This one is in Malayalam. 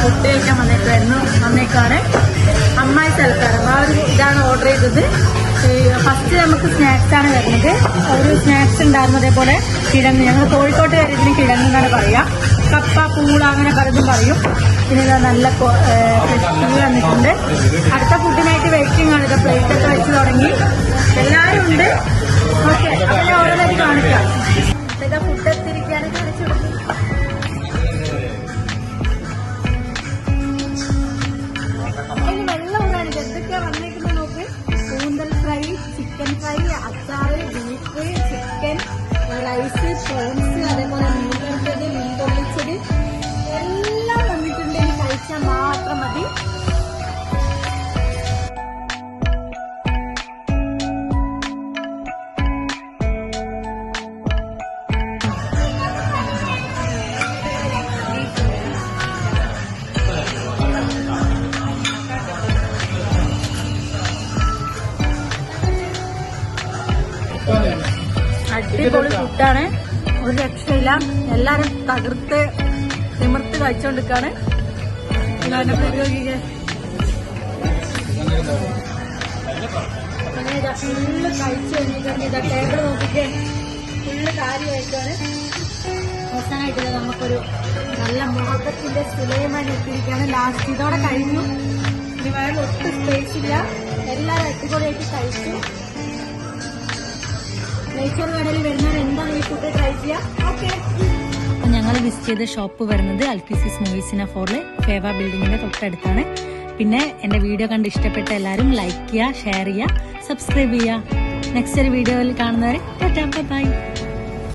ഫുഡ് കഴിക്കാൻ വന്നിട്ടായിരുന്നു വന്നേക്കാണ് അമ്മായി സൽക്കാരം ആ ഒരു ഇതാണ് ഓർഡർ ചെയ്തത്. ഫസ്റ്റ് നമുക്ക് സ്നാക്സ് ആണ് വരുന്നത്. ഒരു സ്നാക്സ് ഉണ്ടായിരുന്നു അതേപോലെ കിഴങ്ങ്. ഞങ്ങൾ കോഴിക്കോട്ട് കാര്യത്തിന് കിഴങ്ങ് എന്നാണ് പറയാ. കപ്പ പൂള അങ്ങനെ പലതും പറയും. പിന്നെ നല്ല വന്നിട്ടുണ്ട്. അടുത്ത ഫുഡിനായിട്ട് വെയിറ്റിംഗ് ആണ്. ഇത് പ്ലേറ്റ് ഒക്കെ വെച്ച് തുടങ്ങി. എല്ലാവരും ഉണ്ട്. ഓക്കെ റൈസ് പ്രോൺസ് അതേപോലെ മീൻ വറുത്തത് മീൻ പൊള്ളിച്ചത് എല്ലാം വന്നിട്ടുണ്ട്. കഴിച്ചാൽ മാത്രം മതി. അടിപൊളി ഫുഡാണ് ഒരു രക്ഷയില്ല. എല്ലാരും തകർത്ത് തിമിർത്ത് കഴിച്ചോണ്ടിരിക്കാണ്. ഫുള്ള് കഴിച്ചു കഴിഞ്ഞിട്ടുണ്ട്. ഇതാ ടേബിൾ നോക്കിക്കേ. ഫുള്ള് കാര്യമായിട്ടാണ് അവസാനമായിട്ട് നമുക്കൊരു നല്ല മുഹബത്തിന്റെ ലാസ്റ്റ് ഇതോടെ കഴിഞ്ഞു. ഇനി വേറെ ഒട്ടും സ്പേസ് ഇല്ല. എല്ലാവരും അടിപൊളിയായിട്ട് കഴിച്ചു. നെയ്ച്ചോറ് ഞങ്ങൾ വിസിറ്റ് ചെയ്ത ഷോപ്പ് വരുന്നത് അൽഫിസിസ് മൂവീസിന ഫോറിലെ ഫേവ ബിൽഡിങ്ങിന്റെ തൊട്ടടുത്താണ്. പിന്നെ എന്റെ വീഡിയോ കണ്ട് ഇഷ്ടപ്പെട്ട എല്ലാവരും ലൈക്ക് ചെയ്യുക ഷെയർ ചെയ്യുക സബ്സ്ക്രൈബ് ചെയ്യുക നെക്സ്റ്റ് ഒരു വീഡിയോയിൽ കാണുന്നവരെ ബൈ